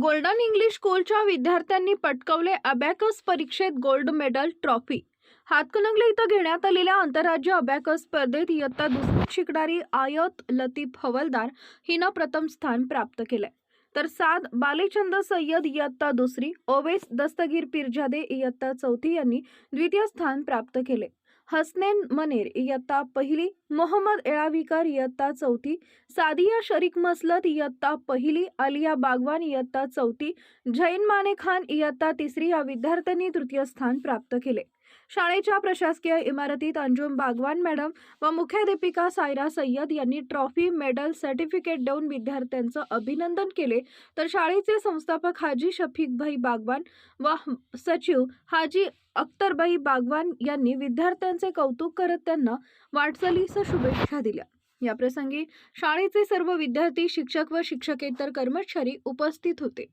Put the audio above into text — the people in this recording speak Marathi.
गोल्डन इंग्लिश स्कूलच्या विद्यार्थ्यांनी पटकवले अबॅकस परीक्षेत गोल्ड मेडल ट्रॉफी. हातकणंगले इथं घेण्यात आलेल्या आंतरराज्य अबॅकस स्पर्धेत इयत्ता दुसरीत शिकणारी आयत लतीफ हवलदार हिनं प्रथम स्थान प्राप्त केलंय. तर साद बालेचंद सय्यद इयत्ता दुसरी ओवेस दस्तगीर पिरजादे इयत्ता चौथी यांनी द्वितीय स्थान प्राप्त केले. हसनेन मनेर इयत्ता पहिली मोहम्मद एळाविकर इयत्ता चौथी सादिया शरीक मसलत इयत्ता पहिली आलिया बागवान इयत्ता चौथी जैन माने खान इयत्ता तिसरी या विद्यार्थ्यांनी तृतीय स्थान प्राप्त केले. शाळेच्या प्रशासकीय इमारतीत अंजुम बागवान मॅडम व मुख्याध्यापिका सायरा सय्यद यांनी ट्रॉफी मेडल सर्टिफिकेट देऊन विद्यार्थ्यांचं अभिनंदन केले. तर शाळेचे संस्थापक हाजी शफीकभाई बागवान व सचिव हाजी अख्तरबाई बागवान यांनी विद्यार्थ्यांचे कौतुक करत त्यांना वाटचालीसह शुभेच्छा दिल्या. याप्रसंगी शाळेचे सर्व विद्यार्थी शिक्षक व शिक्षकेतर कर्मचारी उपस्थित होते.